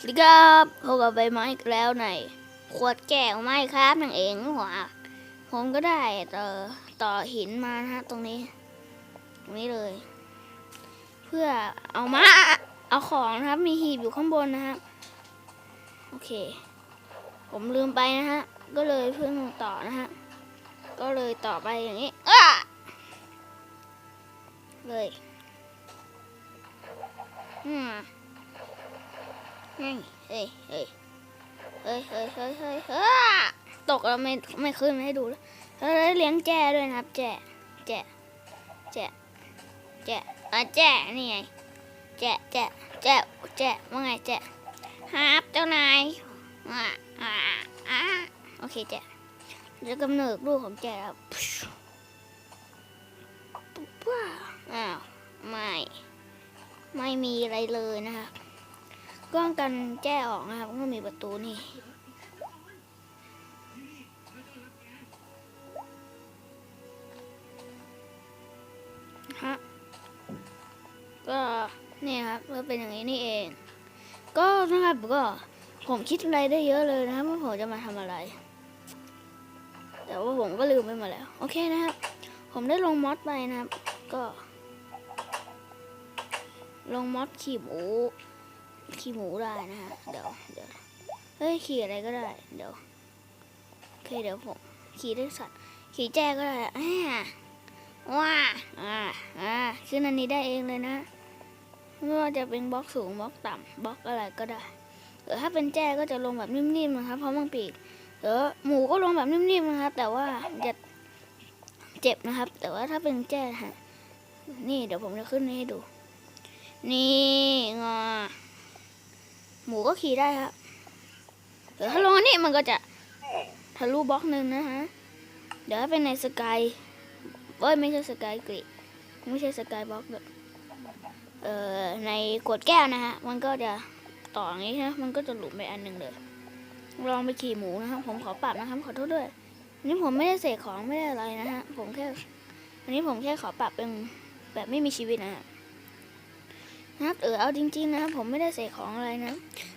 สวัสดีครับพบกับใบไม้อีกแล้วในขวดแก้วไม้ครับนั่นเองหัวผมก็ได้ต่อต่อหินมานะฮะตรงนี้ ตรงนี้เลย เพื่อเอามาเอาของนะครับ มีหีบอยู่ข้างบนนะฮะโอเค ผมลืมไปนะฮะ ก็เลยเพิ่งต่อนะฮะ ก็เลยต่อไปอย่างนี้อ้าเลย อืม เฮ้ยเฮ้ยเฮ้ยเฮ้ยเฮ้ยเฮ้ยตกแล้วไม่ไม่ขึ้นไม่ให้ดูแล้วแล้วเลี้ยงแจ้ด้วยนะครับ แจ้แจ้แจ้แจ้อะแจ้นี่ไงแจ้แจ้แจ้แจ้ว่าไงแจ้ครับเจ้านายอะอะอะโอเคแจ้จะกำเนิดลูกของแจ้ครับอ้าวไม่ ไม่มีอะไรเลยนะครับ กล้องกันแจ้ออกนะครับก็มีประตูนี่ฮะก็เนี่ยครับก็เป็นอย่างนี้นี่เอง ก็นะครับก็ผมคิดอะไรได้เยอะเลยนะครับว่าผมจะมาทำอะไร แต่ว่าผมก็ลืมไปหมดแล้ว โอเคนะครับ ผมได้ลงมอดไปนะครับ ก็ ลงมอดขี่หมู ขี่หมูได้นะฮะ เดี๋ยวเดี๋ยวเฮ้ยขี่อะไรก็ได้ เดี๋ยวโอเคเดี๋ยวผมขี่ได้สัตว์ ขี่แจ้ก็ได้อ่าว้าอ่าอ่าขึ้นอันนี้ได้เองเลยนะ ไม่ว่าจะเป็นบล็อกสูงบล็อกต่ำบล็อกอะไรก็ได้เดี๋ยวถ้าเป็นแจ้ก็จะลงแบบนิ่มๆนะครับ เพราะมันปีกเดี๋ยวหมูก็ลงแบบนิ่มๆนะครับ แต่ว่าจะเจ็บนะครับ แต่ว่าถ้าเป็นแจ้ฮะนี่เดี๋ยวผมจะขึ้นให้ดู นี่งอ หมูก็ขี่ได้ครับเดี๋ยวถ้าลงอันนี้มันก็จะทะลุบล็อกหนึ่งนะฮะ เดี๋ยวถ้าเป็นในสกายเอ้ยไม่ใช่สกายกรีไม่ใช่สกายบล็อกแบบเอ่อในกดแก้วนะฮะ มันก็จะต่ออย่างนี้นะมันก็จะหลุดไปอันหนึ่งเลยลองไปขี่หมูนะครับ ผมขอปรับนะครับ ขอโทษด้วยอันนี้ผมไม่ได้เสกของไม่ได้อะไรนะฮะ ผมแค่ อันนี้ผมแค่ขอปรับเป็นแบบไม่มีชีวิตนะฮะ นะครับเออเอาจริง ๆ นะครับผมไม่ได้เสกของอะไรนะ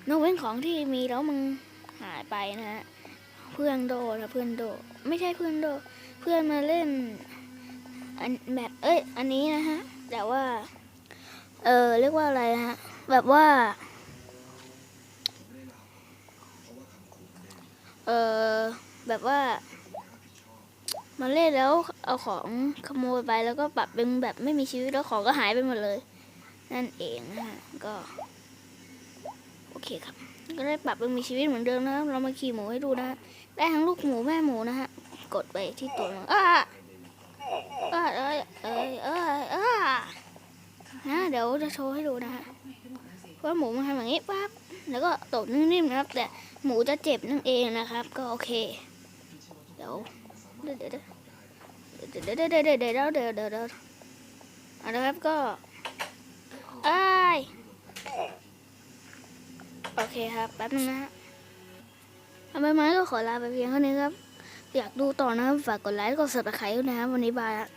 นอกเว้นของที่มีแล้วมึงหายไปนะฮะเพื่อนโดนะเพื่อนโด ไม่ใช่เพื่อนโด เพื่อนมาเล่นอันแบบเอ้ยอันนี้นะฮะแต่ว่า เออเรียกว่าอะไรฮะแบบว่า เออแบบว่ามาเล่นแล้วเอาของขโมยไปแล้วก็ปรับเป็นแบบไม่มีชีวิตแล้วของก็หายไปหมดเลย นั่นเองนะฮะก็ โอเคครับ ก็ได้ปรับเป็นมีชีวิตเหมือนเดิมนะครับ เรามาขี่หมูให้ดูนะฮะได้ทั้งลูกหมูแม่หมูนะฮะ กดไปที่ตัวมันอ้าอ้าเอ้ยเอ้ยเอ้ยอ้านะเดี๋ยวจะโชว์ให้ดูนะฮะว่าหมูมันทำอย่างนี้ปั๊บแล้วก็ตกนิ่มๆนะครับ แต่หมูจะเจ็บนั่นเองนะครับ ก็โอเค เดี๋ยวเดี๋ยวเดี๋ยวเดี๋ยวเดี๋ยวเดี๋ยวเดี๋ยวเดี๋ยวเดี๋ยวเดี๋ยวเดี๋ยวเดี๋ยวเอาละครับก็ เอ้ย โอเคครับ แป๊บนึงนะฮะเอาไมไม้ก็ขอลาไปเพียงเท่านี้ครับ อยากดูต่อนะครับ ฝากกดไลค์กด subscribe ด้วยนะครับ วันนี้บายละ